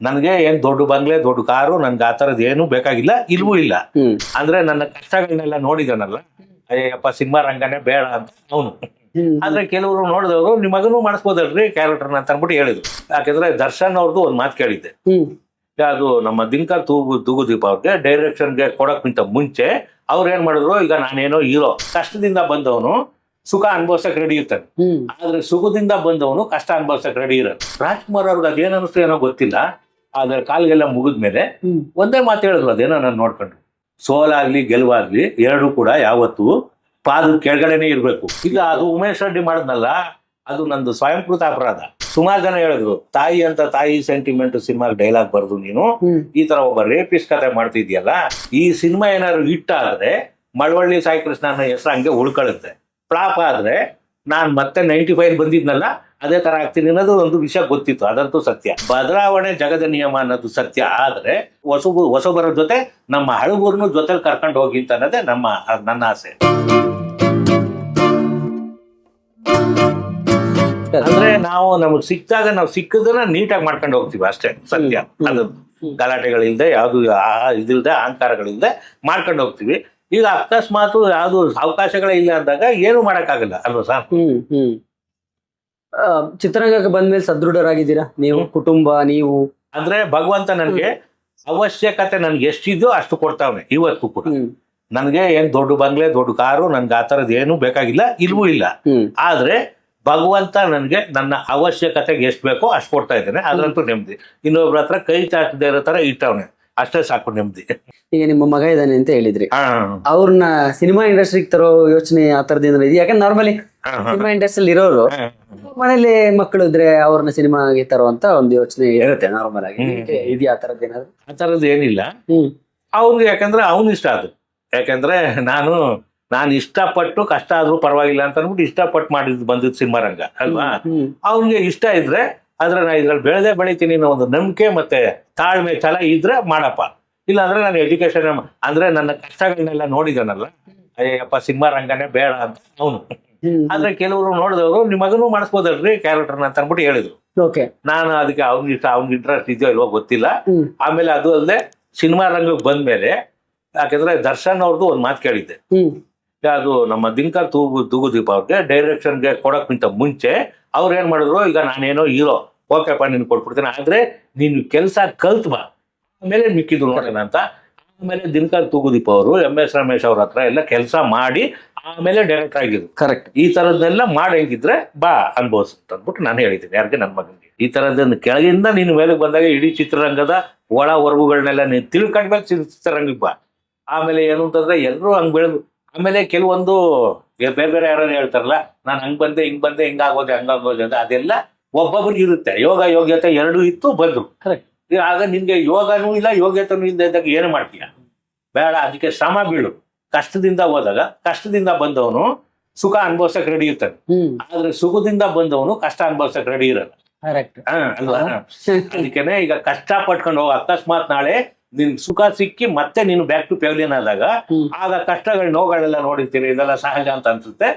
ನನಗೆ ಏನ್ ದೊಡ್ಡ ಬಂಗ್ಲೆ ದೊಡ್ಡ ಕಾರು ನನ್ಗೆ ಆ ಥರದ್ದು ಏನು ಬೇಕಾಗಿಲ್ಲ ಇಲ್ವೂ ಇಲ್ಲ. ಅಂದ್ರೆ ನನ್ನ ಕಷ್ಟಗಳನ್ನೆಲ್ಲ ನೋಡಿದನಲ್ಲ? ಅಯ್ಯಪ್ಪ ಸಿನಿಮಾ ರಂಗನೇ ಬೇಡ ಅಂತ. ಅವನು. ಆದ್ರೆ ಕೆಲವರು ನೋಡಿದವರು ನಿಮ್ಮ ಮಗನೂ ಮಾಡಿಸ್ಬೋದಲ್ರಿ ಕ್ಯಾರೆಕ್ಟರ್ ಅಂತ ಅಂದ್ಬಿಟ್ಟು ಹೇಳಿದ್ರು. ಯಾಕಂದ್ರೆ ದರ್ಶನ್ ಅವ್ರದ್ದು ಒಂದು ಮಾತು ಕೇಳಿದ್ದೆ. ಅದು ನಮ್ಮ ದಿನಕರ್ ತೂಗು ತೂಗುದೀಪ ಅವ್ರಿಗೆ ಡೈರೆಕ್ಷನ್ಗೆ ಕೊಡಕ್ಕಿಂತ ಮುಂಚೆ ಅವ್ರು ಏನ್ ಮಾಡಿದ್ರು ಈಗ ನಾನೇನೋ ಹೀರೋ. ಕಷ್ಟದಿಂದ ಬಂದವನು ಸುಖ ಅನುಭವಿಸಕ್ ರೆಡಿ ಇರ್ತಾನೆ. ಆದ್ರೆ ಸುಖದಿಂದ ಬಂದವನು ಕಷ್ಟ ಅನುಭವಿಸಕ್ ರೆಡಿ ಇರೋದು ರಾಜ್ಕುಮಾರ್ ಅವ್ರಿಗೆ ಅದೇನು ಅನಿಸ್ತು ಏನೋ ಗೊತ್ತಿಲ್ಲ. ಆದ್ರೆ ಕಾಲ್ಗೆಲ್ಲ ಮುಗಿದ ಮೇಲೆ ಒಂದೇ ಮಾತು ಹೇಳಿದ್ರು ಅದೇನೋ ನಾನು ನೋಡ್ಕೊಂಡು ಸೋಲಾಗ್ಲಿ ಗೆಲುವಾಗ್ಲಿ ಎರಡು ಕೂಡ ಯಾವತ್ತು ಪಾದ ಕೆಳಗಡೆನೆ ಇರ್ಬೇಕು. ಈಗ ಅದು ಉಮೇಶ್ ರೆಡ್ಡಿ ಮಾಡಿದ್ನಲ್ಲ ಅದು ನಂದು ಸ್ವಯಂಕೃತ ಅಪರಾಧ. ಸುಮಾರು ಜನ ಹೇಳಿದ್ರು ತಾಯಿ ಅಂತ ತಾಯಿ ಸೆಂಟಿಮೆಂಟ್ ಸಿನಿಮಾ ಡೈಲಾಗ್ ಬರೆದು ನೀನು ಈ ತರ ಒಬ್ಬ ರೇಪಿಸ್ಟ್ ಕತೆ ಮಾಡ್ತಿದ್ಯಲ್ಲ ಈ ಸಿನಿಮಾ ಏನಾದ್ರು ಹಿಟ್ ಆದ್ರೆ ಮಳವಳ್ಳಿ ಸಾಯಿ ಕೃಷ್ಣನ ಹೆಸರು ಹಂಗೆ ಉಳ್ಕೊಳ್ಳುತ್ತೆ. ಫ್ಲಾಪ್ ಆದ್ರೆ ನಾನ್ ಮತ್ತೆ ನೈಂಟಿ ಫೈವ್ ಬಂದಿದ್ನಲ್ಲ ಅದೇ ತರ ಆಗ್ತೀನಿ ಅನ್ನೋದು ಒಂದು ವಿಷಯ ಗೊತ್ತಿತ್ತು. ಅದಂತೂ ಸತ್ಯ. ಬದಲಾವಣೆ ಜಗದ ನಿಯಮ ಅನ್ನೋದು ಸತ್ಯ. ಆದ್ರೆ ಹೊಸಬು ಹೊಸಬರ ಜೊತೆ ನಮ್ಮ ಹಳಬೂರ್ನು ಜೊತೆಲಿ ಕರ್ಕೊಂಡು ಹೋಗಿ ಅಂತ ಅನ್ನೋದೇ ನಮ್ಮ ನನ್ನ ಆಸೆ. ಅಂದ್ರೆ ನಾವು ನಮಗ್ ಸಿಕ್ಕಾಗ ನಾವು ಸಿಕ್ಕದನ್ನ ನೀಟಾಗಿ ಮಾಡ್ಕೊಂಡು ಹೋಗ್ತೀವಿ ಅಷ್ಟೇ ಸತ್ಯ. ಅದು ಗಲಾಟೆಗಳಿಲ್ಲದೆ ಯಾವುದು ಇದಿಲ್ಲದೆ ಅಹಂಕಾರಗಳಿಲ್ಲದೆ ಮಾಡ್ಕೊಂಡು ಹೋಗ್ತೀವಿ. ಈಗ ಅಕಸ್ಮಾತ್ ಯಾವುದು ಅವಕಾಶಗಳೇ ಇಲ್ಲ ಅಂದಾಗ ಏನು ಮಾಡೋಕ್ಕಾಗಲ್ಲ ಅಲ್ವಾ ಸರ್? ಹ್ಮ್ ಹ್ಮ್. ಆ, ಚಿತ್ರರಂಗಕ್ಕೆ ಬಂದ್ಮೇಲೆ ಸದೃಢರಾಗಿದ್ದೀರಾ? ನೀವು ಕುಟುಂಬ ನೀವು? ಅಂದ್ರೆ ಭಗವಂತ ನನ್ಗೆ ಅವಶ್ಯಕತೆ ನನ್ಗೆ ಎಷ್ಟಿದೆಯೋ ಅಷ್ಟು ಕೊಡ್ತಾವನೆ ಇವತ್ತು ಕೂಡ. ನನ್ಗೆ ಏನ್ ದೊಡ್ಡ ಬಂಗ್ಲೆ ದೊಡ್ಡ ಕಾರು ನನ್ಗೆ ಆ ತರದ್ ಏನು ಬೇಕಾಗಿಲ್ಲ ಇಲ್ವೂ ಇಲ್ಲ. ಆದ್ರೆ ಭಗವಂತ ನನ್ಗೆ ನನ್ನ ಅವಶ್ಯಕತೆಗೆ ಎಷ್ಟು ಬೇಕೋ ಅಷ್ಟು ಕೊಡ್ತಾ ಇದ್ದಾನೆ ಅದ್ರಂತೂ ನೆಮ್ಮದಿ. ಇನ್ನೊಬ್ರ ಹತ್ರ ಕೈ ಚಾಚದೇ ಇರೋ ತರ ಇಟ್ಟವನೆ. ಅಷ್ಟೇ ಸಾಕು ನೆಮ್ಮದಿ. ಈಗ ನಿಮ್ಮ ಮಗ ಇದ್ದಾನೆ ಅಂತ ಹೇಳಿದ್ರಿ. ಅವ್ರನ್ನ ಸಿನಿಮಾ ಇಂಡಸ್ಟ್ರಿಗೆ ತರೋ ಯೋಚನೆ ಆ ತರದಿಂದ ಇದೆ. ಯಾಕಂದ್ರೆ ನಾರ್ಮಲಿ. ಸಿನಿಮಾ ಇಂಡಸ್ಟ್ರಿಯಲ್ಲಿ ಇರೋರು. ಮನೇಲಿ ಮಕ್ಕಳು ಇದ್ರೆ ಅವ್ರನ್ನ ಸಿನಿಮಾಗೆ ತರುವಂತ ಒಂದು ಯೋಚನೆ ಇರುತ್ತೆ ನಾರ್ಮಲ್ ಆಗಿ. ಇದು ಇದೆಯಾ ಆ ತರದ್ ಏನಾದ್ರು? ಆ ತರದ್ದು ಏನಿಲ್ಲ. ಅವ್ರಿಗೆ ಯಾಕಂದ್ರೆ ಅವನು ಇಷ್ಟ ಅದು. ಯಾಕಂದ್ರೆ ನಾನು ನಾನು ಇಷ್ಟಪಟ್ಟು ಕಷ್ಟ ಆದ್ರೂ ಪರವಾಗಿಲ್ಲ ಅಂತ ಅಂದ್ಬಿಟ್ಟು ಇಷ್ಟಪಟ್ಟು ಮಾಡಿದ್ ಬಂದಿದ್ ಸಿನಿಮಾ ರಂಗ ಅಲ್ವಾ? ಅವ್ರಿಗೆ ಅವ್ನಿಗೆ ಇಷ್ಟ ಇದ್ರೆ ಆದ್ರೆ ನಾನು ಇದ್ರಲ್ಲಿ ಬೆಳೆದೇ ಬೆಳಿತೀನಿ ಅನ್ನೋ ಒಂದು ನಂಬಿಕೆ ಮತ್ತೆ ತಾಳ್ಮೆ ಛಲ ಇದ್ರೆ ಮಾಡಪ್ಪ. ಇಲ್ಲ ಅಂದ್ರೆ ನಾನು ಎಜುಕೇಶನ್ ಅಂದ್ರೆ ನನ್ನ ಕಷ್ಟಗಳನ್ನೆಲ್ಲ ನೋಡಿದನಲ್ಲ? ಅಯ್ಯಪ್ಪ ಸಿನಿಮಾ ರಂಗನೇ ಬೇಡ ಅಂತ. ಅವನು. ಆದ್ರೆ ಕೆಲವರು ನೋಡಿದವರು ನಿಮ್ಮ ಮಗನೂ ಮಾಡಿಸ್ಬೋದಲ್ರಿ ಕ್ಯಾರೆಕ್ಟರ್ನ ಅಂತ ಅಂದ್ಬಿಟ್ಟು ಹೇಳಿದ್ರು. ಓಕೆ. ನಾನು ಅದಕ್ಕೆ ಅವ್ನಿಗೆ ಇಷ್ಟ ಅವ್ನಿಗೆ ಇಂಟ್ರೆಸ್ಟ್ ಇದೆಯೋ ಇಲ್ವೋ ಗೊತ್ತಿಲ್ಲ. ಆಮೇಲೆ ಅದು ಅಲ್ಲದೆ ಸಿನಿಮಾ ರಂಗಕ್ಕೆ ಬಂದ್ಮೇಲೆ ಯಾಕಂದ್ರೆ ದರ್ಶನ್ ಅವ್ರದ್ದು ಒಂದು ಮಾತು ಕೇಳಿದ್ದೆ. ಅದು ನಮ್ಮ ದಿಂಕ ತೂಗು ತೂಗುದೀಪ ಅವ್ರಿಗೆ ಡೈರೆಕ್ಷನ್ಗೆ ಕೊಡಕ್ಕಿಂತ ಮುಂಚೆ ಅವ್ರು ಏನು ಮಾಡಿದ್ರು ಈಗ ನಾನೇನೋ ಹೀರೋ ಓಕೆಪ್ಪ ನೀನು ಕೊಟ್ಬಿಡ್ತೀನಿ. ಆದರೆ ನೀನು ಕೆಲಸ ಕಲ್ತು ಬಾ ಆಮೇಲೆ ಮಿಕ್ಕಿದ್ರು ನೋಡೋಣ ಅಂತ. ಆಮೇಲೆ ದಿನಕರ್ ತೂಗುದೀಪ ಅವರು ಎಂ ಎಸ್ ರಮೇಶ್ ಅವ್ರ ಹತ್ರ ಎಲ್ಲ ಕೆಲಸ ಮಾಡಿ ಆಮೇಲೆ ಡೈರೆಕ್ಟ್ ಆಗಿದ್ರು. ಕರೆಕ್ಟ್ ಈ ತರದ್ನೆಲ್ಲ ಮಾಡಂಗಿದ್ರೆ ಬಾ ಅನ್ಭವಿಸ್ ಅಂದ್ಬಿಟ್ಟು ನಾನು ಹೇಳಿದ್ದೀನಿ ಯಾರಿಗೆ ನನ್ನ ಮಗನಿಗೆ. ಈ ಥರದ್ದನ್ನ ಕೆಳಗಿಂದ ನೀನು ಮೇಲೆ ಬಂದಾಗ ಇಡೀ ಚಿತ್ರರಂಗದ ಒಳ ಹೊರಗುಗಳನ್ನೆಲ್ಲ ನೀನು ತಿಳ್ಕೊಂಡ್ಮೇಲೆ ಚಿತ್ರರಂಗಕ್ಕೆ ಬಾ. ಆಮೇಲೆ ಏನು ಅಂತಂದ್ರೆ ಎಲ್ಲರೂ ಹಂಗೆ ಬೆಳೆದು ಆಮೇಲೆ ಕೆಲವೊಂದು ಬೇರೆ ಬೇರೆ ಯಾರು ಹೇಳ್ತಾರಲ್ಲ ನಾನು ಹಂಗ್ ಬಂದೆ ಹಿಂಗ್ ಬಂದೆ ಹಿಂಗಾಗೋದೆ ಹಂಗಾಗೋದೆ ಅಂತ ಅದೆಲ್ಲ ಒಬ್ಬೊಬ್ರಿಗೆ ಇರುತ್ತೆ. ಯೋಗ ಯೋಗ್ಯತೆ ಎರಡು ಇತ್ತು ಬಂದು. ಆಗ ನಿನ್ಗೆ ಯೋಗನೂ ಇಲ್ಲ ಯೋಗ್ಯತೆನೂ ಇಲ್ಲ ಇದ್ದಾಗ ಏನು ಮಾಡ್ತೀಯ? ಬೇಡ ಅದಕ್ಕೆ ಶ್ರಮ ಬೀಳು. ಕಷ್ಟದಿಂದ ಹೋದಾಗ ಕಷ್ಟದಿಂದ ಬಂದವನು ಸುಖ ಅನುಭವಿಸಕ್ ರೆಡಿ ಇರ್ತಾನೆ. ಆದ್ರೆ ಸುಖದಿಂದ ಬಂದವನು ಕಷ್ಟ ಅನುಭವಿಸಕ್ ರೆಡಿ ಇರಲ್ಲ. ಕರೆಕ್ಟ್ ಹಾ, ಅಲ್ವಾ? ಅದಕ್ಕೆ ಈಗ ಕಷ್ಟ ಪಟ್ಕೊಂಡು ಹೋಗ. ಅಕಸ್ಮಾತ್ ನಾಳೆ ನಿನ್ ಸುಖ ಸಿಕ್ಕಿ ಮತ್ತೆ ನೀನು ಬ್ಯಾಕ್ ಟು ಪೆವಿಲಿಯನ್ ಆದಾಗ. ಆಗ ಕಷ್ಟಗಳ ನೋವುಗಳೆಲ್ಲ ನೋಡಿರ್ತೀರಿ ಇದೆಲ್ಲ ಸಹಜ ಅಂತ ಅನ್ಸುತ್ತೆ.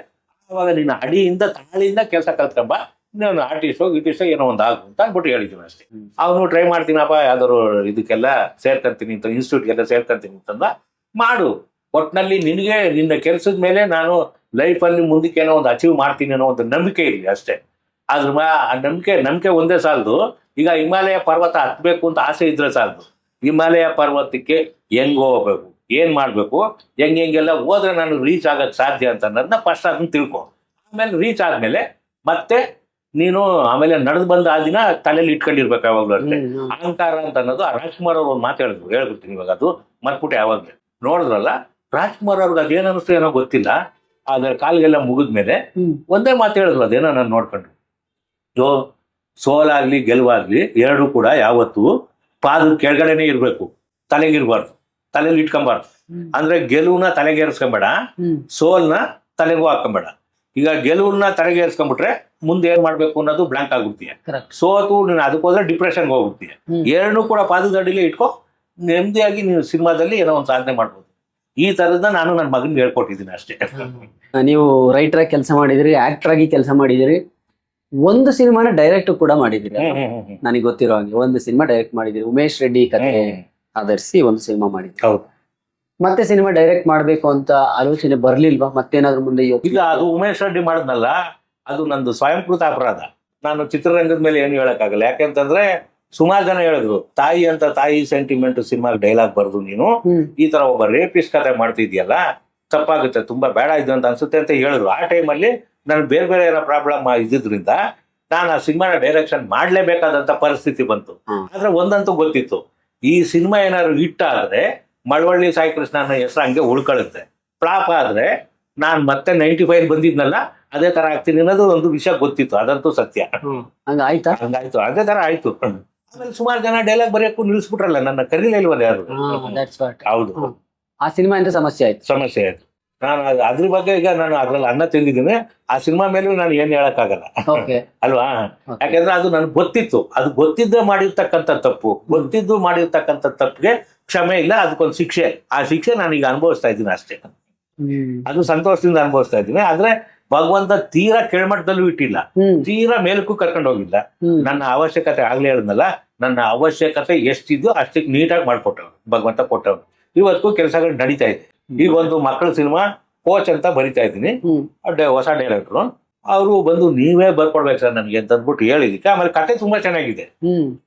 ಆವಾಗ ನೀನು ಅಡಿಯಿಂದ ತಾಳಿಯಿಂದ ಕೆಲಸ ಕಲ್ತ್ಕೊಂಬ ನೀನು ಆರ್ಟಿಸ್ಟೋ ಗಿಟಿಸ್ಟೋ ಏನೋ ಒಂದು ಆಗು ಅಂತ ಅಂದ್ಬಿಟ್ಟು ಹೇಳಿದ್ದೀನಿ ಅಷ್ಟೇ. ಅವನು ಟ್ರೈ ಮಾಡ್ತೀನಪ್ಪ ಯಾವ್ದಾದ್ರು ಇದಕ್ಕೆಲ್ಲ ಸೇರ್ಕಂತೀನಿ ಅಂತ ಇನ್ಸ್ಟಿಟ್ಯೂಟ್ಗೆಲ್ಲ ಸೇರ್ಕಂತೀನಿ ಅಂತಂದ ಮಾಡು. ಒಟ್ನಲ್ಲಿ ನಿನಗೆ ನಿನ್ನ ಕೆಲಸದ ಮೇಲೆ ನಾನು ಲೈಫಲ್ಲಿ ಮುಂದಕ್ಕೆ ಏನೋ ಒಂದು ಅಚೀವ್ ಮಾಡ್ತೀನಿ ಅನ್ನೋ ಒಂದು ನಂಬಿಕೆ ಇರಲಿ ಅಷ್ಟೇ. ಆದ್ರೆ ಆ ನಂಬಿಕೆ ನಂಬಿಕೆ ಒಂದೇ ಸಾಲದು. ಈಗ ಹಿಮಾಲಯ ಪರ್ವತ ಹತ್ಬೇಕು ಅಂತ ಆಸೆ ಇದ್ರೆ ಸಾಲದು. ಹಿಮಾಲಯ ಪರ್ವತಕ್ಕೆ ಹೆಂಗ್ ಹೋಗ್ಬೇಕು? ಏನ್ ಮಾಡ್ಬೇಕು? ಹೆಂಗ್ ಹೆಂಗೆಲ್ಲ ಹೋದ್ರೆ ನಾನು ರೀಚ್ ಆಗಕ್ಕೆ ಸಾಧ್ಯ ಅಂತ ಅನ್ನೋದನ್ನ ಫಸ್ಟ್ ಅದನ್ನ ತಿಳ್ಕೊ. ಆಮೇಲೆ ರೀಚ್ ಆದ್ಮೇಲೆ ಮತ್ತೆ ನೀನು ಆಮೇಲೆ ನಡೆದು ಬಂದ ಆ ದಿನ ತಲೆಯಲ್ಲಿ ಇಟ್ಕೊಂಡಿರ್ಬೇಕು ಯಾವಾಗ್ಲೂ ಅಷ್ಟೇ. ಅಹಂಕಾರ ಅಂತ ಅನ್ನೋದು ಆ ರಾಜ್ಕುಮಾರ್ ಅವ್ರು ಒಂದು ಮಾತು ಹೇಳಿದ್ರು ಹೇಳ್ಬಿಡ್ತೀನಿ ಇವಾಗ ಅದು ಮತ್ಬಿಟ್ಟೆ ಯಾವಾಗಲೇ. ನೋಡಿದ್ರಲ್ಲ ರಾಜ್ಕುಮಾರ್ ಅವ್ರಿಗೆ ಅದೇನಿಸ್ತು ಅನಿಸ್ತು ಏನೋ ಗೊತ್ತಿಲ್ಲ ಆದ್ರೆ ಕಾಲಿಗೆಲ್ಲ ಮುಗಿದ್ಮೇಲೆ ಒಂದೇ ಮಾತು ಹೇಳಿದ್ರು ಅದೇನೋ ನಾನು ನೋಡ್ಕೊಂಡು ಜೋ ಸೋಲಾಗ್ಲಿ ಗೆಲುವಾಗ್ಲಿ ಎರಡು ಕೂಡ ಯಾವತ್ತು ಪಾದದ ಕೆಳಗಡೆನೆ ಇರಬೇಕು. ತಲೆಗಿರ್ಬಾರ್ದು ತಲೆಯಲ್ಲಿ ಇಟ್ಕೊಂಬಾರ್ದು. ಅಂದ್ರೆ ಗೆಲುವನ್ನ ತಲೆಗೇರಿಸ್ಕೊಂಬೇಡ ಸೋಲ್ನ ತಲೆಗೂ ಹಾಕೊಂಬೇಡ ಈಗ ಗೆಲುವನ್ನ ತಲೆಗೇರಿಸ್ಕೊಂಡ್ಬಿಟ್ರೆ ಮುಂದೆ ಏನ್ ಮಾಡ್ಬೇಕು ಅನ್ನೋದು ಬ್ಲಾಂಕ್ ಆಗ್ಬಿಡ್ತೀಯ. ಸೋತು ನೀನು ಅದಕ್ಕೋದ್ರೆ ಡಿಪ್ರೆಷನ್ ಹೋಗ್ಬಿಡ್ತೀಯ. ಎರಡನ್ನೂ ಕೂಡ ಪಾದದ ಅಡಿಲೇ ಇಟ್ಕೊ. ನೆಮ್ಮದಿಯಾಗಿ ನೀವು ಸಿನಿಮಾದಲ್ಲಿ ಏನೋ ಒಂದು ಸಾಧನೆ ಮಾಡ್ಬೋದು. ಈ ತರದ ನಾನು ನನ್ನ ಮಗನಿಗೆ ಹೇಳ್ಕೊಟ್ಟಿದ್ದೀನಿ ಅಷ್ಟೇ. ನೀವು ರೈಟರ್ ಆಗಿ ಕೆಲಸ ಮಾಡಿದಿರಿ ಆಕ್ಟರ್ ಆಗಿ ಕೆಲಸ ಮಾಡಿದಿರಿ. ಒಂದು ಸಿನಿಮಾನ ಡೈರೆಕ್ಟ್ ಕೂಡ ಮಾಡಿದೀನಿ. ನನಗೆ ಗೊತ್ತಿರೋ ಹಾಗೆ ಒಂದು ಸಿನಿಮಾ ಡೈರೆಕ್ಟ್ ಮಾಡಿದಿರಿ ಉಮೇಶ್ ರೆಡ್ಡಿ ಕತೆ ಹ್ಮ್. ಆಧರಿಸಿ ಒಂದು ಸಿನಿಮಾ ಮಾಡಿದ್ರಿ ಹೌದು. ಮತ್ತೆ ಸಿನಿಮಾ ಡೈರೆಕ್ಟ್ ಮಾಡ್ಬೇಕು ಅಂತ ಆಲೋಚನೆ ಬರ್ಲಿಲ್ವಾ? ಮತ್ತೇನಾದ್ರೂ ಮುಂದೆ ಇಲ್ಲ ಅದು ಉಮೇಶ್ ರೆಡ್ಡಿ ಮಾಡಿದ್ನಲ್ಲ ಅದು ನಂದು ಸ್ವಯಂಕೃತ ಅಪರಾಧ. ನಾನು ಚಿತ್ರರಂಗದ ಮೇಲೆ ಏನು ಹೇಳಕ್ಕಾಗಲ್ಲ. ಯಾಕೆಂತಂದ್ರೆ ಸುಮಾರು ಜನ ಹೇಳಿದ್ರು ತಾಯಿ ಅಂತ ತಾಯಿ ಸೆಂಟಿಮೆಂಟ್ ಸಿನಿಮಾ ಡೈಲಾಗ್ ಬರ್ದು ನೀನು ಈ ತರ ಒಬ್ಬ ರೇಪಿಸ್ ಕತೆ ಮಾಡ್ತಿದ್ಯಲ್ಲ ತಪ್ಪಾಗುತ್ತೆ ತುಂಬಾ ಬೇಡ ಇದು ಅಂತ ಅನ್ಸುತ್ತೆ ಅಂತ ಹೇಳಿದ್ರು. ಆ ಟೈಮಲ್ಲಿ ನಾನು ಬೇರೆ ಬೇರೆ ಏನೋ ಪ್ರಾಬ್ಲಮ್ ಇದ್ದಿದ್ರಿಂದ ನಾನು ಆ ಸಿನಿಮಾನ ಡೈರೆಕ್ಷನ್ ಮಾಡಲೇಬೇಕಾದಂಥ ಪರಿಸ್ಥಿತಿ ಬಂತು. ಆದರೆ ಒಂದಂತೂ ಗೊತ್ತಿತ್ತು. ಈ ಸಿನಿಮಾ ಏನಾದ್ರು ಹಿಟ್ ಆದ್ರೆ ಮಳವಳ್ಳಿ ಸಾಯಿ ಕೃಷ್ಣನ ಹೆಸರು ಹಂಗೆ ಉಳ್ಕೊಳ್ಳುತ್ತೆ. ಫ್ಲಾಪ್ ಆದ್ರೆ ನಾನು ಮತ್ತೆ ನೈಂಟಿ ಫೈವ್ ಬಂದಿದ್ನಲ್ಲ ಅದೇ ತರ ಆಗ್ತೀನಿ ಅನ್ನೋದು ಒಂದು ವಿಷಯ ಗೊತ್ತಿತ್ತು. ಅದಂತೂ ಸತ್ಯ. ಹಂಗ ಆಯ್ತಾ? ಹಂಗಾಯ್ತು. ಅದೇ ತರ ಆಯ್ತು. ಆಮೇಲೆ ಸುಮಾರು ಜನ ಡೈಲಾಗ್ ಬರೆಯಕ್ಕೂ ನಿಲ್ಸ್ಬಿಟ್ರಲ್ಲ ನನ್ನ ಕರೀಲೇ ಇಲ್ವಲ್ಲ ಯಾರು? ಹೌದು. ಆ ಸಿನಿಮಾ ಸಮಸ್ಯೆ ಆಯ್ತು. ಸಮಸ್ಯೆ ಆಯ್ತು. ನಾನು ಅದ್- ಅದ್ರ ಬಗ್ಗೆ ಈಗ ನಾನು ಅದ್ರಲ್ಲಿ ಅನ್ನ ತಿಂದಿದ್ದೀನಿ. ಆ ಸಿನಿಮಾ ಮೇಲೂ ನಾನು ಏನ್ ಹೇಳಕ್ಕಾಗಲ್ಲ. ಅಲ್ವಾ? ಯಾಕಂದ್ರೆ ಅದು ನನಗೆ ಗೊತ್ತಿತ್ತು. ಅದು ಗೊತ್ತಿದ್ದೇ ಮಾಡಿರ್ತಕ್ಕಂಥ ತಪ್ಪು. ಗೊತ್ತಿದ್ದು ಮಾಡಿರ್ತಕ್ಕಂಥ ತಪ್ಪಿಗೆ ಕ್ಷಮೆ ಇಲ್ಲ ಅದಕ್ಕೊಂದು ಶಿಕ್ಷೆ. ಆ ಶಿಕ್ಷೆ ನಾನೀಗ ಅನುಭವಿಸ್ತಾ ಇದ್ದೀನಿ ಅಷ್ಟೇ. ಅದು ಸಂತೋಷದಿಂದ ಅನುಭವಿಸ್ತಾ ಇದ್ದೀನಿ. ಆದ್ರೆ ಭಗವಂತ ತೀರಾ ಕೆಳಮಟ್ಟದಲ್ಲೂ ಇಟ್ಟಿಲ್ಲ. ತೀರಾ ಮೇಲಕ್ಕೂ ಕರ್ಕೊಂಡು ಹೋಗಿಲ್ಲ ನನ್ನ ಅವಶ್ಯಕತೆ ಆಗ್ಲೇ ಹೇಳಿದ್ನಲ್ಲ ನನ್ನ ಅವಶ್ಯಕತೆ ಎಷ್ಟಿದ್ದು ಅಷ್ಟಕ್ಕೆ ನೀಟಾಗಿ ಮಾಡ್ಕೊಟ್ಟವ್ರು. ಭಗವಂತ ಕೊಟ್ಟವ್ರು. ಇವತ್ತು ಕೆಲಸಗಳು ನಡೀತಾ ಇದೆ. ಈಗ ಒಂದು ಮಕ್ಕಳ ಸಿನಿಮಾ ಕೋಚ್ ಅಂತ ಬರಿತಾ ಇದ್ದೀನಿ. ಹೊಸ ಡೈರೆಕ್ಟ್ರು ಅವರು ಬಂದು ನೀವೇ ಬರ್ಕೊಡ್ಬೇಕು ಸರ್ ನನಗೆ ಅಂತ ಅಂದ್ಬಿಟ್ಟು ಹೇಳಿದಕ್ಕೆ. ಆಮೇಲೆ ಕತೆ ತುಂಬಾ ಚೆನ್ನಾಗಿದೆ.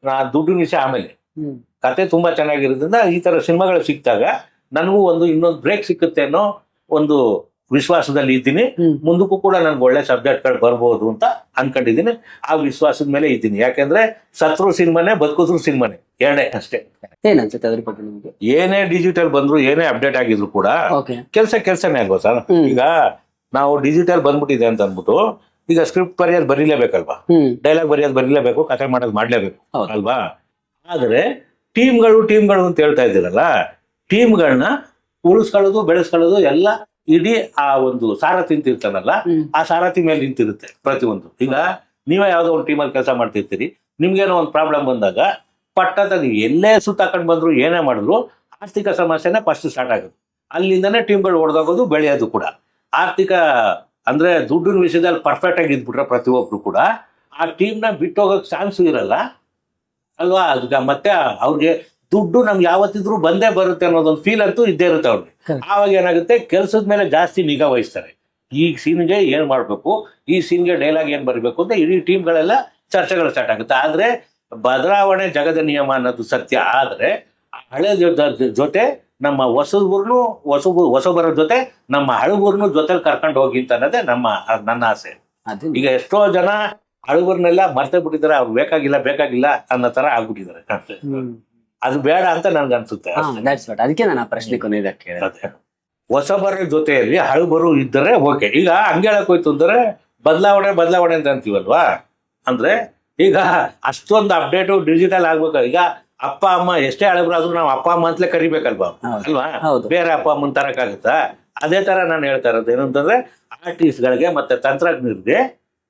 ನಾ ದುಡ್ಡು ವಿಷಯ ಆಮೇಲೆ. ಕತೆ ತುಂಬಾ ಚೆನ್ನಾಗಿರೋದ್ರಿಂದ ಈ ತರ ಸಿನಿಮಾಗಳು ಸಿಕ್ತಾಗ ನನಗೂ ಒಂದು ಇನ್ನೊಂದು ಬ್ರೇಕ್ ಸಿಕ್ಕುತ್ತೆ ಅನ್ನೋ ಒಂದು ವಿಶ್ವಾಸದಲ್ಲಿ ಇದ್ದೀನಿ. ಮುಂದಕ್ಕೂ ಕೂಡ ನನ್ಗೆ ಒಳ್ಳೆ ಸಬ್ಜೆಕ್ಟ್ಗಳು ಬರ್ಬೋದು ಅಂತ ಅನ್ಕೊಂಡಿದ್ದೀನಿ. ಆ ವಿಶ್ವಾಸದ ಮೇಲೆ ಇದ್ದೀನಿ. ಯಾಕೆಂದ್ರೆ ಸತ್ರು ಸಿನಿಮಾನೇ ಬದುಕಿದ್ರು ಸಿನಿಮಾನೇ. ಎರಡೇ ಅಷ್ಟೇ. ಏನ್ ಅನ್ಸುತ್ತೆ ಅದ್ರ ಬಗ್ಗೆ ನಿಮ್ಗೆ? ಏನೇ ಡಿಜಿಟಲ್ ಬಂದ್ರು ಏನೇ ಅಪ್ಡೇಟ್ ಆಗಿದ್ರು ಕೂಡ ಓಕೆ ಕೆಲಸ ಕೆಲಸನೇ ಅಲ್ವಾ ಸರ್ ಈಗ ನಾವು ಡಿಜಿಟಲ್ ಬಂದ್ಬಿಟ್ಟಿದೆ ಅಂತ ಅಂದ್ಬಿಟ್ಟು ಈಗ ಸ್ಕ್ರಿಪ್ಟ್ ಬರೆಯೋದು ಬರೀಲೇಬೇಕಲ್ವಾ? ಡೈಲಾಗ್ ಬರೆಯೋದು ಬರೀಲೇಬೇಕು ಕಥೆ ಮಾಡೋದು ಮಾಡ್ಲೇಬೇಕು ಅಲ್ವಾ? ಆದ್ರೆ ಟೀಮ್ಗಳು ಟೀಮ್ಗಳು ಅಂತ ಹೇಳ್ತಾ ಇದ್ದೀರಲ್ಲ ಟೀಮ್ಗಳನ್ನ ಉಳಿಸ್ಕೊಳ್ಳೋದು ಬೆಳೆಸ್ಕೊಳ್ಳೋದು ಎಲ್ಲ ಇಡೀ ಆ ಒಂದು ಸಾರಥಿ ನಿಂತಿರ್ತಾನಲ್ಲ ಹ್ಮ್. ಆ ಸಾರಥಿ ಮೇಲೆ ನಿಂತಿರುತ್ತೆ ಪ್ರತಿಯೊಂದು. ಈಗ ನೀವೇ ಯಾವ್ದೋ ಒಂದು ಟೀಮಲ್ಲಿ ಕೆಲಸ ಮಾಡ್ತಿರ್ತೀರಿ ನಿಮ್ಗೇನೋ ಒಂದು ಪ್ರಾಬ್ಲಮ್ ಬಂದಾಗ ಪಟ್ಟದ ನೀವು ಎಲ್ಲೇ ಸುತ್ತಾಕೊಂಡು ಬಂದ್ರು ಏನೇ ಮಾಡಿದ್ರು ಆರ್ಥಿಕ ಸಮಸ್ಯೆನೇ ಫಸ್ಟ್ ಸ್ಟಾರ್ಟ್ ಆಗುತ್ತೆ ಅಲ್ಲಿಂದನೇ ಟೀಮ್ಗಳು ಹೊಡೆದೋಗೋದು ಬೆಳೆಯೋದು ಕೂಡ. ಆರ್ಥಿಕ ಅಂದ್ರೆ ದುಡ್ಡಿನ ವಿಷಯದಲ್ಲಿ ಪರ್ಫೆಕ್ಟ್ ಆಗಿ ಇದ್ಬಿಟ್ರೆ ಪ್ರತಿಯೊಬ್ರು ಕೂಡ. ಆ ಟೀಮ್ನ ಬಿಟ್ಟು ಹೋಗೋಕೆ ಚಾನ್ಸ್ ಇರಲ್ಲ. ಅಲ್ವಾ? ಅದಕ್ಕೆ ಮತ್ತೆ ಅವ್ರಿಗೆ ದುಡ್ಡು ನಮ್ಗೆ ಯಾವತ್ತಿದ್ರು ಬಂದೇ ಬರುತ್ತೆ ಅನ್ನೋದೊಂದು ಫೀಲ್ ಅಂತೂ ಇದ್ದೇ ಇರುತ್ತೆ ಅವ್ರಿಗೆ. ಆವಾಗ ಏನಾಗುತ್ತೆ? ಕೆಲಸದ ಮೇಲೆ ಜಾಸ್ತಿ ನಿಗಾ ವಹಿಸ್ತಾರೆ. ಈ ಸೀನ್ಗೆ ಏನು ಮಾಡಬೇಕು? ಈ ಸೀನ್ಗೆ ಡೈಲಾಗ್ ಏನು ಬರಬೇಕು ಅಂತ ಇಡೀ ಟೀಮ್ಗಳೆಲ್ಲ ಚರ್ಚೆಗಳು ಸ್ಟಾರ್ಟ್ ಆಗುತ್ತೆ. ಆದ್ರೆ ಬದಲಾವಣೆ ಜಗದ ನಿಯಮ ಅನ್ನೋದು ಸತ್ಯ. ಆದರೆ ಹಳೆ ಜೊತೆ ನಮ್ಮ ಹೊಸಬರ್ನು ಹೊಸಬು ಹೊಸಬರ ಜೊತೆ ನಮ್ಮ ಹಳಬರ್ನು ಜೊತೆಲಿ ಕರ್ಕೊಂಡು ಹೋಗಿ ಅಂತ ಅನ್ನೋದೇ ನಮ್ಮ ನನ್ನ ಆಸೆ. ಈಗ ಎಷ್ಟೋ ಜನ ಹಳುಬರ್ನೆಲ್ಲ ಮರ್ತೇ ಬಿಟ್ಟಿದ್ದಾರೆ. ಅವ್ರು ಬೇಕಾಗಿಲ್ಲ ಬೇಕಾಗಿಲ್ಲ ಅನ್ನೋ ತರ ಆಗ್ಬಿಟ್ಟಿದ್ದಾರೆ. ಅದು ಬೇಡ ಅಂತ ನನ್ಗೆ ಅನ್ಸುತ್ತೆ. ಅದಕ್ಕೆ ನಾನು ಪ್ರಶ್ನೆ ಕೊನೆಯದಕ್ಕೆ. ಹೊಸಬರ ಜೊತೆಯಲ್ಲಿ ಹಳಬರು ಇದ್ದರೆ ಓಕೆ. ಈಗ ಹಂಗೆ ಹೇಳಕ್ ಹೋಯ್ತು ಅಂದ್ರೆ ಬದಲಾವಣೆ ಬದಲಾವಣೆ ಅಂತ ಅಂತೀವಲ್ವಾ? ಅಂದ್ರೆ ಈಗ ಅಷ್ಟೊಂದು ಅಪ್ಡೇಟು ಡಿಜಿಟಲ್ ಆಗ್ಬೇಕು. ಈಗ ಅಪ್ಪ ಅಮ್ಮ ಎಷ್ಟೇ ಹಳಬರಾದ್ರೂ ನಾವು ಅಪ್ಪ ಅಮ್ಮ ಅಂತಲೇ ಕರಿಬೇಕಲ್ವಾ? ಅಲ್ವಾ? ಬೇರೆ ಅಪ್ಪ ಅಮ್ಮನ ತರಕ್ಕಾಗುತ್ತಾ ಅದೇ ತರ ನಾನು ಹೇಳ್ತಾ ಇರೋದು ಏನಂತಂದ್ರೆ ಆರ್ಟಿಸ್ಟ್ಗಳಿಗೆ ಮತ್ತೆ ತಂತ್ರಜ್ಞರಿಗೆ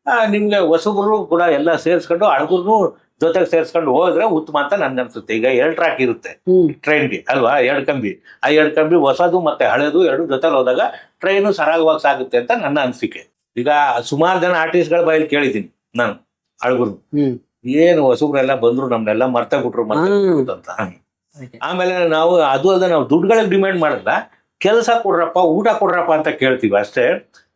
ಆ, ನಿಮ್ಗೆ ಹೊಸಬ್ರು ಕೂಡ ಎಲ್ಲ ಸೇರಿಸ್ಕೊಂಡು ಹಳಗುರ್ನು ಜೊತೆಗೆ ಸೇರಿಸ್ಕೊಂಡು ಹೋದ್ರೆ ಉತ್ತಮ ಅಂತ ನನ್ಗೆ ಅನ್ಸುತ್ತೆ. ಈಗ ಎರಡು ಟ್ರ್ಯಾಕ್ ಇರುತ್ತೆ. ಟ್ರೈನ್ ಟ್ರೈನ್ಗೆ ಅಲ್ವಾ? ಎರಡು ಕಂಬಿ. ಆ ಎರಡು ಕಂಬಿ ಹೊಸದು ಮತ್ತೆ ಹಳೆದು ಎರಡು ಜೊತೆಲಿ ಹೋದಾಗ ಟ್ರೈನು ಸರಾಗವಾಗಿ ಸಾಗುತ್ತೆ ಅಂತ ನನ್ನ ಅನಿಸಿಕೆ. ಈಗ ಸುಮಾರು ಜನ ಆರ್ಟಿಸ್ಟ್ಗಳ ಬಾಯಲ್ಲಿ ಕೇಳಿದ್ದೀನಿ ನಾನು. ಹ್ಮ್. ಏನು ಹೊಸಬ್ರೆಲ್ಲ ಬಂದ್ರು ನಮ್ನೆಲ್ಲ ಮರ್ತ ಬಿಟ್ರು. ಅಂತ. ಆಮೇಲೆ ನಾವು ಅದು ಅಲ್ಲದೆ ನಾವು ದುಡ್ಡುಗಳಿಗೆ ಡಿಮ್ಯಾಂಡ್ ಮಾಡಲ್ಲ. ಕೆಲಸ ಕೊಡ್ರಪ್ಪ ಊಟ ಕೊಡ್ರಪ್ಪ ಅಂತ ಕೇಳ್ತೀವಿ ಅಷ್ಟೇ.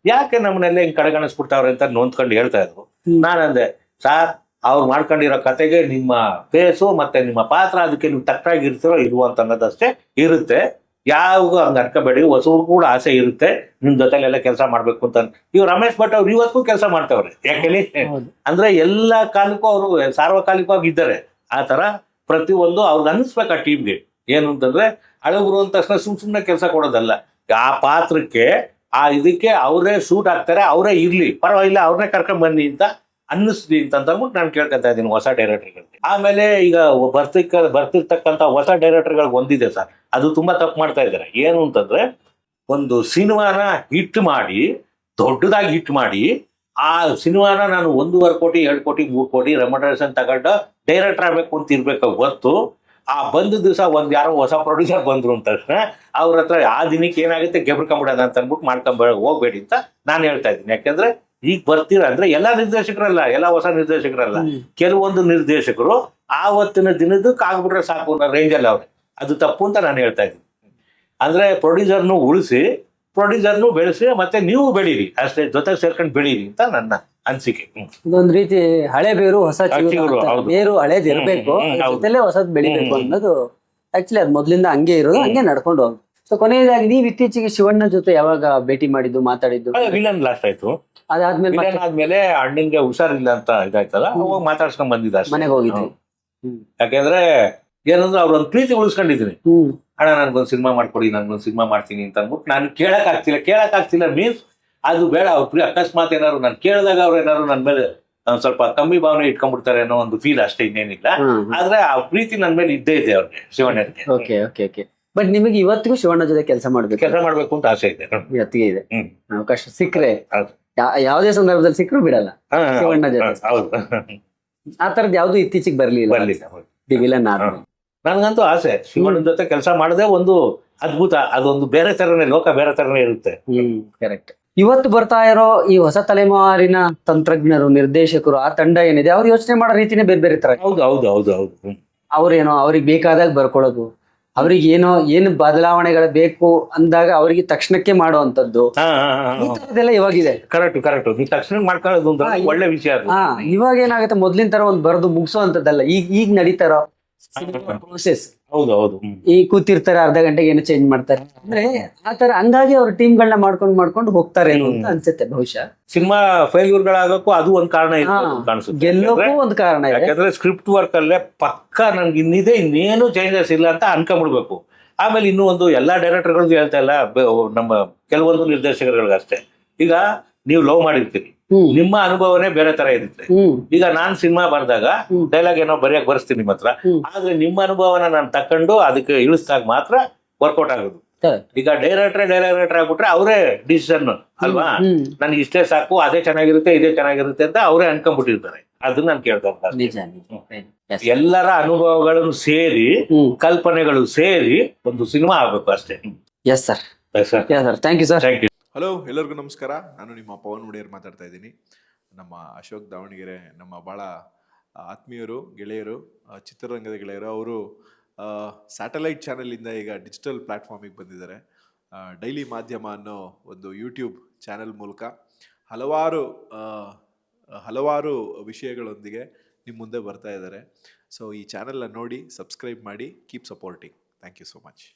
ಯಾಕೆ ನಮ್ಮನ್ನೆಲ್ಲ ಹಿಂಗ್ ಕಡೆಗಣಿಸ್ಬಿಡ್ತಾವ್ರೆ ಅಂತ ನೊಂದ್ಕೊಂಡು ಹೇಳ್ತಾ ಇದ್ರು. ನಾನಂದೆ ಸಾರ್ ಅವ್ರು ಮಾಡ್ಕೊಂಡಿರೋ ಕತೆಗೆ ನಿಮ್ಮ ಫೇಸು ಮತ್ತೆ ನಿಮ್ಮ ಪಾತ್ರ ಅದಕ್ಕೆ ನೀವು ತಕ್ಕಾಗಿರ್ತೀರೋ ಇಲ್ವೋ ಅಂತ ಅನ್ನೋದಷ್ಟೇ ಇರುತ್ತೆ. ಯಾವ ಹಂಗೆ ಅನ್ಕೋಬೇಡಿ ಹೊಸವ್ರು ಕೂಡ ಆಸೆ ಇರುತ್ತೆ ನಿಮ್ ಜೊತೆಲೆಲ್ಲ ಕೆಲಸ ಮಾಡ್ಬೇಕು ಅಂತ ಇವ್ ರಮೇಶ್ ಭಟ್ ಅವ್ರು ಇವತ್ತು ಕೆಲಸ ಮಾಡ್ತಾವ್ರೆ ಯಾಕೆ ಹೌದು. ಅಂದ್ರೆ ಎಲ್ಲ ಕಾಲಕ್ಕೂ ಅವರು ಸಾರ್ವಕಾಲಿಕವಾಗಿ ಇದ್ದಾರೆ ಆ ತರ ಪ್ರತಿಯೊಂದು ಅವ್ರಿಗೆ ಅನ್ನಿಸ್ಬೇಕು ಆ ಟೀಮ್ಗೆ ಏನು ಅಂತಂದ್ರೆ ಅಳಬ್ರು ಅಂದ ತಕ್ಷಣ ಸುಮ್ ಸುಮ್ನೆ ಕೆಲಸ ಕೊಡೋದಲ್ಲ. ಆ ಪಾತ್ರಕ್ಕೆ ಆ ಇದಕ್ಕೆ ಅವರೇ ಶೂಟ್ ಆಗ್ತಾರೆ ಅವರೇ ಇರ್ಲಿ ಪರವಾಗಿಲ್ಲ ಅವ್ರನ್ನೇ ಕರ್ಕೊಂಡ್ ಬನ್ನಿ ಅಂತ ಅನ್ನಿಸ್ಲಿ ಅಂತ ಅಂದ್ಬಿಟ್ಟು ನಾನು ಕೇಳ್ಕೊತಾ ಇದ್ದೀನಿ ಹೊಸ ಡೈರೆಕ್ಟರ್ಗಳಿಗೆ ಆಮೇಲೆ ಈಗ ಬರ್ತಿಕ್ಕ, ಬರ್ತಿರ್ತಕ್ಕಂಥ ಹೊಸ ಡೈರೆಕ್ಟರ್ಗಳಿಗೆ ಒಂದಿದೆ ಸರ್. ಅದು ತುಂಬಾ ತಪ್ಪು ಮಾಡ್ತಾ ಇದ್ದಾರೆ. ಏನು ಅಂತಂದ್ರೆ, ಒಂದು ಸಿನಿಮಾನ ಹಿಟ್ ಮಾಡಿ, ದೊಡ್ಡದಾಗಿ ಹಿಟ್ ಮಾಡಿ, ಆ ಸಿನಿಮಾನ ನಾನು ಒಂದೂವರೆ ಕೋಟಿ, ಎರಡು ಕೋಟಿ, ಮೂರು ಕೋಟಿ ರೆಮಂಡರೇಷನ್ ತಗೊಂಡು ಡೈರೆಕ್ಟರ್ ಆಗಬೇಕು ಅಂತ ಇರ್ಬೇಕು ಗೊತ್ತು ಆ ಬಂದ ದಿವಸ ಒಂದು ಯಾರೋ ಹೊಸ ಪ್ರೊಡ್ಯೂಸರ್ ಬಂದ್ರು ಅಂತ ತಕ್ಷಣ, ಅವ್ರ ಹತ್ರ ಆ ದಿನಕ್ಕೆ ಏನಾಗುತ್ತೆ ಗೆಬ್ರಕೊಂಬಿಡೋಣ ಅಂತ ಅಂದ್ಬಿಟ್ಟು ಮಾಡ್ಕೊಂಬ ಹೋಗ್ಬೇಡಿ ಅಂತ ನಾನು ಹೇಳ್ತಾ ಇದ್ದೀನಿ. ಯಾಕೆಂದ್ರೆ ಈಗ ಬರ್ತೀರಾ ಅಂದ್ರೆ ಎಲ್ಲಾ ನಿರ್ದೇಶಕರಲ್ಲ ಎಲ್ಲಾ ಹೊಸ ನಿರ್ದೇಶಕರಲ್ಲ. ಕೆಲವೊಂದು ನಿರ್ದೇಶಕರು ಆವತ್ತಿನ ದಿನದಕ್ಕೆ ಆಗ್ಬಿಟ್ರೆ ಸಾಕು ಅನ್ನೋ ರೇಂಜಲ್ಲಿ ಅವ್ರೆ. ಅದು ತಪ್ಪು ಅಂತ ನಾನು ಹೇಳ್ತಾ ಇದ್ದೀನಿ. ಅಂದ್ರೆ ಪ್ರೊಡ್ಯೂಸರ್ನು ಉಳಿಸಿ ಪ್ರೊಡ್ಯೂಸರ್ನು ಬೆಳೆಸಿ ಮತ್ತೆ ನೀವು ಬೆಳೀರಿ. ಅಷ್ಟೇ ಜೊತೆಗೆ ಸೇರ್ಕೊಂಡು ಬೆಳೀರಿ ಅಂತ ನನ್ನ ಅನಿಸಿಕೆ. ಇದೊಂದ್ ರೀತಿ ಹಳೆ ಬೇರು ಹೊಸ. ಬೇರು ಹಳೇದ್ ಇರಬೇಕು ಹೊಸದ್ ಬೆಳಿಬೇಕು ಅನ್ನೋದು ಆಕ್ಚುಲಿ ಅದ್ ಮೊದ್ಲಿಂದ ಹಂಗೆ ಇರೋದು ಹಂಗೆ ನಡ್ಕೊಂಡು ಹೋಗುದು ಸೊ ಕೊನೆಯದಾಗಿ ನೀವು ಇತ್ತೀಚೆಗೆ ಶಿವಣ್ಣ ಜೊತೆ ಯಾವಾಗ ಭೇಟಿ ಮಾಡಿದ್ದು ಮಾತಾಡಿದ್ದು? ವಿಲನ್ ಲಾಸ್ಟ್ ಆಯ್ತು. ಅದಾದ್ಮೇಲೆ ಮತ್ತೆ ವಿಲನ್ ಆದ್ಮೇಲೆ ಅಣ್ಣನ್ಗೆ ಹುಷಾರಿಲ್ಲ ಅಂತ ಇದಾಯ್ತಲ್ಲ. ಅವಾಗ ಮಾತಾಡ್ಸ್ಕೊಂಡ್ ಬಂದಿದ್ದ ಮನೆಗೆ ಹೋಗಿದ್ದೆ ಯಾಕಂದ್ರೆ ಏನಂದ್ರೆ ಅವ್ರೊಂದ್ ಪ್ರೀತಿ ಉಳಿಸ್ಕೊಂಡಿದ್ದೀನಿ ಅಣ್ಣ ನನ್ಗೊಂದು ಸಿನಿಮಾ ಮಾಡ್ಕೊಡಿ ನನ್ಗೊಂದು ಸಿನಿಮಾ ಮಾಡ್ತೀನಿ ಅಂತ ಅಂದ್ಬಿಟ್ಟು ನಾನು ಕೇಳಕ್ ಆಗ್ತಿಲ್ಲ ಕೇಳಕ್ ಆಗ್ತಿಲ್ಲ ಮೀನ್ಸ್ ಅದು ಬೇಡ ಅವ್ರ ಅಕಸ್ಮಾತ್ ಏನಾದ್ರು ನಾನು ಕೇಳಿದಾಗ ಅವ್ರು ಏನಾದ್ರು ನನ್ನ ಮೇಲೆ ಒಂದ್ ಸ್ವಲ್ಪ ಕಮ್ಮಿ ಭಾವನೆ ಇಟ್ಕೊಂಡ್ಬಿಡ್ತಾರೆ ಅನ್ನೋ ಒಂದು ಫೀಲ್ ಅಷ್ಟೇ ಇನ್ನೇನಿಲ್ಲ. ಆದ್ರೆ ಆ ಪ್ರೀತಿ ನನ್ನ ಮೇಲೆ ಇದ್ದೇ ಇದೆ ಅವ್ರಿಗೆ ಶಿವಣ್ಣನಿಗೆ. Okay okay okay. ಬಟ್ ನಿಮಗೆ ಇವತ್ತಿಗೂ ಶಿವಣ್ಣ ಜೊತೆ ಕೆಲಸ ಮಾಡ್ಬೇಕು. ಕೆಲಸ ಮಾಡ್ಬೇಕು ಅಂತ ಆಸೆ ಇದೆ. ಇವತ್ತಿಗೆ ಇದೆ. ಅವಕಾಶ ಸಿಕ್ಕ್ರೆ. ಯಾ- ಯಾವದೇ ಸಂದರ್ಭದಲ್ಲಿ ಸಿಕ್ಕರೂ ಬಿಡಲ್ಲ. ಹಾ, ಶಿವಣ್ಣ ಜೊತೆ. ಹಾ, ಹೌದು. ಆ ತರದ್ ಯಾವ್ದು ಇತ್ತೀಚೆಗೆ ಬರ್ಲಿಲ್ಲ. ಬರ್ಲಿಲ್ಲ ದಿ ವಿಲನ್ ನನ್ಗಂತೂ ಆಸೆ. ಶಿವಣ್ಣನ ಜೊತೆ ಕೆಲಸ ಮಾಡದೆ ಒಂದು ಅದ್ಭುತ ಅದೊಂದು ಬೇರೆ ತರನೇ ಲೋಕ ಬೇರೆ ತರನೇ ಇರುತ್ತೆ. ಹ್ಮ್ ಕರೆಕ್ಟ್ ಇವತ್ತು ಬರ್ತಾ ಇರೋ ಈ ಹೊಸ ತಲೆಮಾರಿನ ತಂತ್ರಜ್ಞರು ನಿರ್ದೇಶಕರು ಆ ತಂಡ ಏನಿದೆ ಅವ್ರು ಯೋಚನೆ ಮಾಡೋ ರೀತಿನೇ ಬೇರೆ ಬೇರೆ ತರ ಹೌದು ಹೌದು ಹೌದು ಹೌದು. ಹ್ಮ್. ಅವ್ರೇನೋ ಅವ್ರಿಗೆ ಬೇಕಾದಾಗ ಬರ್ಕೊಳ್ಳೋದು. ಅವ್ರಿಗೆ ಏನೋ ಏನು ಬದಲಾವಣೆಗಳು ಬೇಕು ಅಂದಾಗ ಅವ್ರಿಗೆ ತಕ್ಷಣಕ್ಕೆ ಮಾಡುವಂತದ್ದು ಈ ತರದೆಲ್ಲ ಇವಾಗಿದೆ. ಕರೆಕ್ಟ್ ಕರೆಕ್ಟ್ ನೀವು ತಕ್ಷಣ ಮಾಡ್ಕೊಳ್ಳೋದು ಒಂದು ಒಳ್ಳೆ ವಿಷಯ ಅದು. ಹಾ ಇವಾಗ ಏನಾಗುತ್ತೆ ಮೊದ್ಲಿನ ತರ ಒಂದ್ ಬರೆದು ಮುಗಿಸುವಂತದ್ದಲ್ಲ ಈಗ ಈಗ ನಡೀತಾರೋ ಪ್ರೋಸೆಸ್ ಹೌದು ಹೌದು. ಈ ಕೂತಿರ್ತಾರೆ ಅರ್ಧ ಗಂಟೆಗೆ ಏನೋ ಚೇಂಜ್ ಮಾಡ್ತಾರೆ. ಅಂದ್ರೆ ಆ ತರ ಹಂಗಾಗಿ ಅವ್ರ ಟೀಮ್ಗಳನ್ನ ಮಾಡ್ಕೊಂಡು ಮಾಡ್ಕೊಂಡು ಹೋಗ್ತಾರೆ ಅಂತ ಅನ್ಸುತ್ತೆ ಬಹುಶಃ. ಸಿನಿಮಾ ಫೇಲ್ಯೂರ್ಗಳಾಗಕ್ಕೂ ಅದು ಒಂದ್ ಕಾರಣ ಕಾಣಿಸುತ್ತೆ. ಗೆಲ್ಲೋಕ್ಕೂ ಒಂದು ಕಾರಣ ಇದೆ. ಯಾಕಂದ್ರೆ ಸ್ಕ್ರಿಪ್ಟ್ ವರ್ಕ್ ಅಲ್ಲೇ ಪಕ್ಕ ನನ್ಗೆ ಇನ್ನಿದೆ ಇನ್ನೇನು ಚೇಂಜಸ್ ಇಲ್ಲ ಅಂತ ಅನ್ಕೊಂಡ್ಬಿಡ್ಬೇಕು. ಆಮೇಲೆ ಇನ್ನೂ ಒಂದು ಎಲ್ಲಾ ಡೈರೆಕ್ಟರ್ಗಳಿಗೂ ಹೇಳ್ತಾ ಇಲ್ಲ ನಮ್ಮ ಕೆಲವೊಂದು ನಿರ್ದೇಶಕರುಗಳಿಗಷ್ಟೇ. ಈಗ ನೀವು ಲವ್ ಮಾಡಿರ್ತೀರಿ. ನಿಮ್ಮ ಅನುಭವನೇ ಬೇರೆ ತರ ಇರುತ್ತೆ. ಈಗ ನಾನ್ ಸಿನಿಮಾ ಬರ್ದಾಗ. ಡೈಲಾಗ್ ಏನೋ ಬರೆಯಕ್ ಬರ್ಸ್ತೀನಿ ನಿಮ್ಮ ಹತ್ರ ಆದ್ರೆ ನಿಮ್ಮ ಅನುಭವನ ನಾನು ತಕೊಂಡು ಅದಕ್ಕೆ ಇಳಿಸಿದಾಗ ಮಾತ್ರ ವರ್ಕೌಟ್ ಆಗೋದು. ಈಗ ಡೈರೆಕ್ಟರ್ ರೈಟರ್ ಆಗ್ಬಿಟ್ರೆ ಅವರೇ ಡಿಸಿಷನ್ ಅಲ್ವಾ? ನನ್ಗೆ ಇಷ್ಟೇ ಸಾಕು ಅದೇ ಚೆನ್ನಾಗಿರುತ್ತೆ ಇದೇ ಚೆನ್ನಾಗಿರುತ್ತೆ ಅಂತ ಅವರೇ ಅನ್ಕೊಂಡ್ಬಿಟ್ಟಿರ್ತಾರೆ. ಅದನ್ನ ನಾನು ಕೇಳ್ತಾ ಎಲ್ಲರ ಅನುಭವಗಳನ್ನು ಸೇರಿ ಕಲ್ಪನೆಗಳು ಸೇರಿ ಒಂದು ಸಿನಿಮಾ ಆಗ್ಬೇಕು ಅಷ್ಟೇ. Yes sir thank you sir thank you hello ಎಲ್ಲರಿಗೂ ನಮಸ್ಕಾರ. ನಾನು ನಿಮ್ಮ ಪವನ್ ಒಡೆಯರ್ ಮಾತಾಡ್ತಾ ಇದ್ದೀನಿ. ನಮ್ಮ ಅಶೋಕ್ ದಾವಣಗೆರೆ, ನಮ್ಮ ಭಾಳ ಆತ್ಮೀಯರು, ಗೆಳೆಯರು ಚಿತ್ರರಂಗದ ಗೆಳೆಯರು, ಅವರು ಸ್ಯಾಟಲೈಟ್ ಚಾನಲಿಂದ ಈಗ ಡಿಜಿಟಲ್ ಪ್ಲ್ಯಾಟ್ಫಾರ್ಮಿಗೆ ಬಂದಿದ್ದಾರೆ. ಡೈಲಿ ಮಾಧ್ಯಮ ಅನ್ನೋ ಒಂದು ಯೂಟ್ಯೂಬ್ ಚಾನೆಲ್ ಮೂಲಕ ಹಲವಾರು ಹಲವಾರು ವಿಷಯಗಳೊಂದಿಗೆ ನಿಮ್ಮ ಮುಂದೆ ಬರ್ತಾ ಇದ್ದಾರೆ. ಸೊ ಈ ಚಾನೆಲ್ನ ನೋಡಿ ಸಬ್ಸ್ಕ್ರೈಬ್ ಮಾಡಿ keep supporting thank you so much